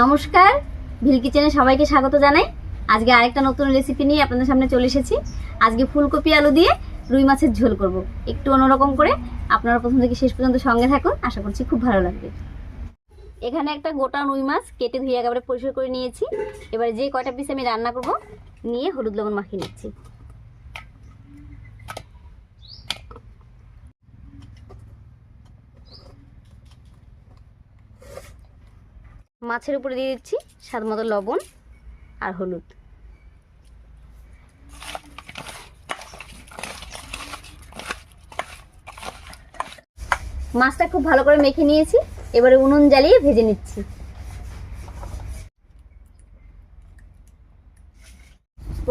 নমস্কার, ভিল কিচেনে সবাইকে স্বাগত জানাই। আজকে আরেকটা নতুন রেসিপি নিয়ে আপনাদের সামনে চলে এসেছি। আজকে ফুলকপি আলু দিয়ে রুই মাছের ঝোল করব। একটু অন্যরকম করে আপনারা প্রথম থেকে শেষ পর্যন্ত সঙ্গে থাকুন, আশা করছি খুব ভালো লাগবে। এখানে একটা গোটা রুই মাছ কেটে ধুয়ে একেবারে পরিষ্কার করে নিয়েছি। এবার যে কয়টা পিস আমি রান্না করব, নিয়ে হলুদ লবণ মাখিয়ে নিচ্ছি। মাছের উপরে দিয়ে দিচ্ছি স্বাদ মতো লবণ আর হলুদ। মাছটা খুব ভালো করে মেখে নিয়েছি, এবারে উনুন জ্বালিয়ে ভেজে নিচ্ছি।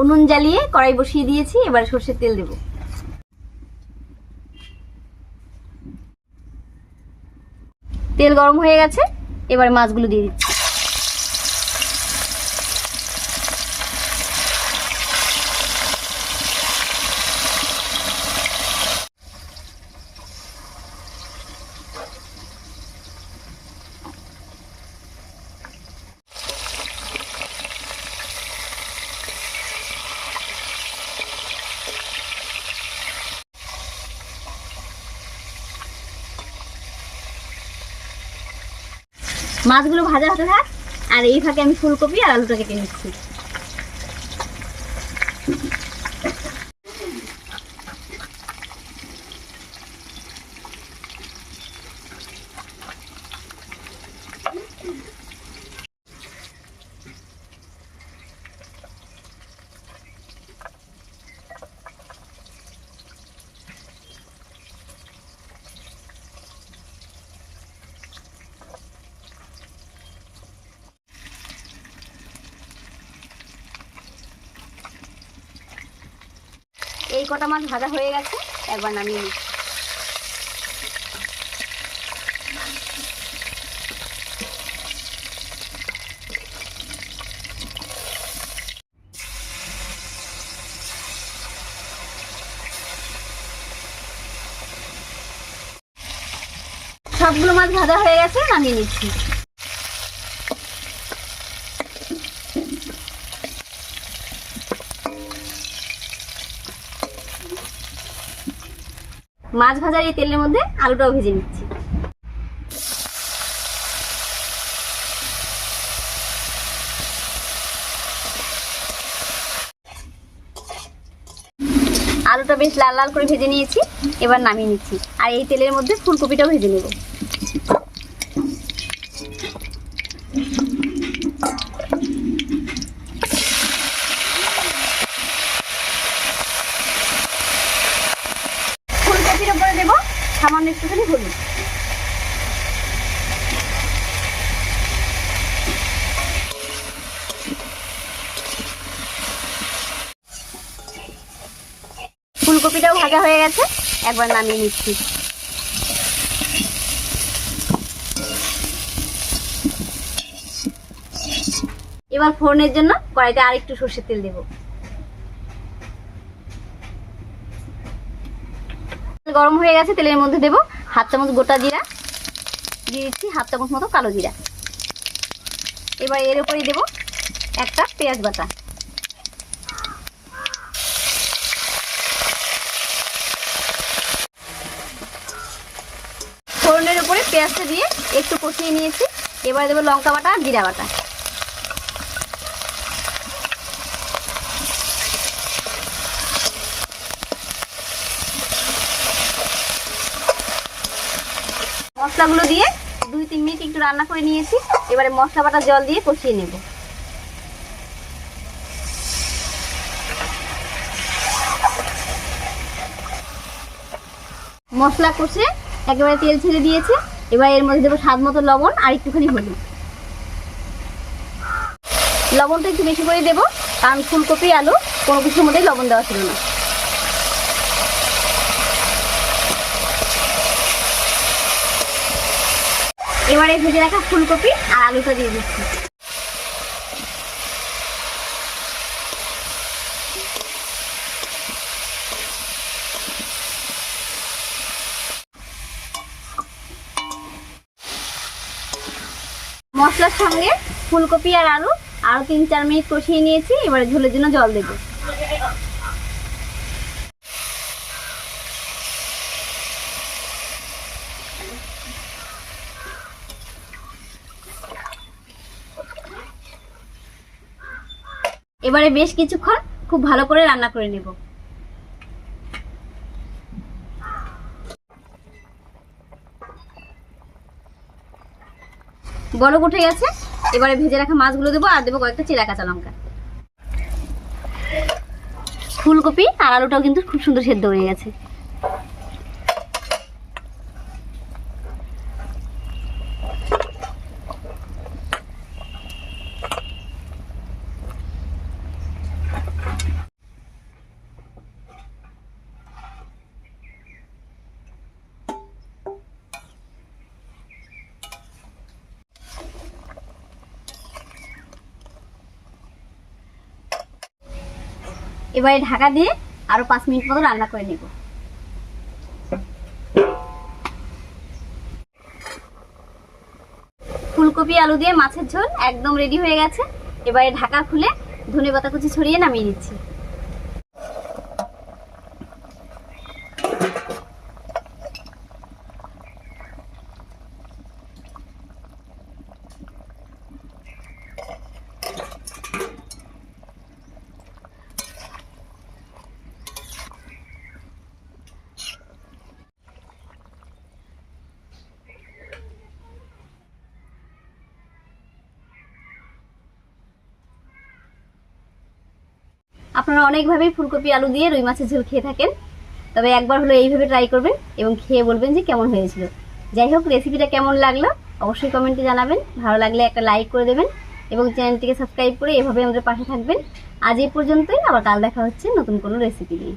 উনুন জ্বালিয়ে কড়াই বসিয়ে দিয়েছি, এবারে সর্ষের তেল দেব। তেল গরম হয়ে গেছে, এবার মাছগুলো দিয়ে দিচ্ছি। মাছগুলো ভাজা হতে থাক। আর এই ফাঁকে আমি ফুলকপি আর আলুটা কেটে নিচ্ছি। এই কটা মাছ ভাজা হয়ে গেছে, একবার নামিয়ে নিচ্ছি সবগুলো মাছ ভাজা হয়ে গেছে, নামিয়ে নিচ্ছি। মাছ ভাজার এই তেলের মধ্যে আলুটাও ভেজে নিচ্ছি। আলুটা বেশ লাল লাল করে ভেজে নিয়েছি, এবার নামিয়ে নিচ্ছি। আর এই তেলের মধ্যে ফুলকপিটাও ভেজে নেব ফুলকপির উপরে দেবো সামান্য একটুখানি হলুদ। ফুলকপিটাও ভাজা হয়ে গেছে, একবার নামিয়ে নিচ্ছি। এবার ফোড়নের জন্য কড়াইতে আরেকটু সর্ষের তেল দেবো। গরম হয়ে গেছে, তেলের মধ্যে দেবো হাফ চামচ গোটা জিরা, দিয়ে দিচ্ছি হাফ চামচ মতো কালো জিরা। এবার এর উপরেই দেবো একটা পেঁয়াজ বাটা। ফোড়নের উপরে পেঁয়াজটা দিয়ে একটু কষিয়ে নিয়েছি। এবার দেবো লঙ্কা বাটা আর জিরা বাটা। মশলাগুলো দিয়ে দুই, তিন মিনিট একটু রান্না করে নিয়েছি। এবারে মশলা বাটা জল দিয়ে কষিয়ে নেব। মশলা কষে একেবারে তেল ছেড়ে দিয়েছে। এবার এর মধ্যে দেবো স্বাদ মতো লবণ আর একটুখানি হলুদ। লবণটা একটু বেশি করে দেবো, কারণ ফুলকপি, আলু কোনো কিছুর মধ্যেই লবণ দেওয়া ছিল না। এবারে ভেজে রাখা ফুলকপি আর আলুটা দিয়ে দিচ্ছি। মশলার সঙ্গে ফুলকপি আর আলু আরও তিন চার মিনিট কষিয়ে নিয়েছি, এবারে ঝোলের জন্য জল দেবো। এবারে বেশ কিছুক্ষণ খুব ভালো করে রান্না করে নেব। গরম উঠে গেছে, এবারে ভেজে রাখা মাছগুলো দেবো আর দেবো কয়েকটা চিরা কাঁচা লঙ্কা। ফুলকপি আর আলুটাও কিন্তু খুব সুন্দর সেদ্ধ হয়ে গেছে। এবারে ঢাকা দিয়ে আরও পাঁচ মিনিট মতো রান্না করে নেব। ফুলকপি, আলু দিয়ে মাছের ঝোল একদম রেডি হয়ে গেছে। এবারে ঢাকা খুলে ধনে পাতা কুচি ছড়িয়ে নামিয়ে নিচ্ছি। আপনারা অনেকভাবেই ফুলকপি, আলু দিয়ে রুই মাছের ঝোল খেয়ে থাকেন। তবে একবার হলো এইভাবে ট্রাই করবেন এবং খেয়ে বলবেন যে কেমন হয়েছিল। যাই হোক রেসিপিটা কেমন লাগল অবশ্যই কমেন্টে জানাবেন। ভালো লাগলে একটা লাইক করে দেবেন এবং চ্যানেলটিকে সাবস্ক্রাইব করে এভাবে আমাদের পাশে থাকবেন। আজ এই পর্যন্তই, আবার কাল দেখা হচ্ছে নতুন কোনো রেসিপি নিয়ে।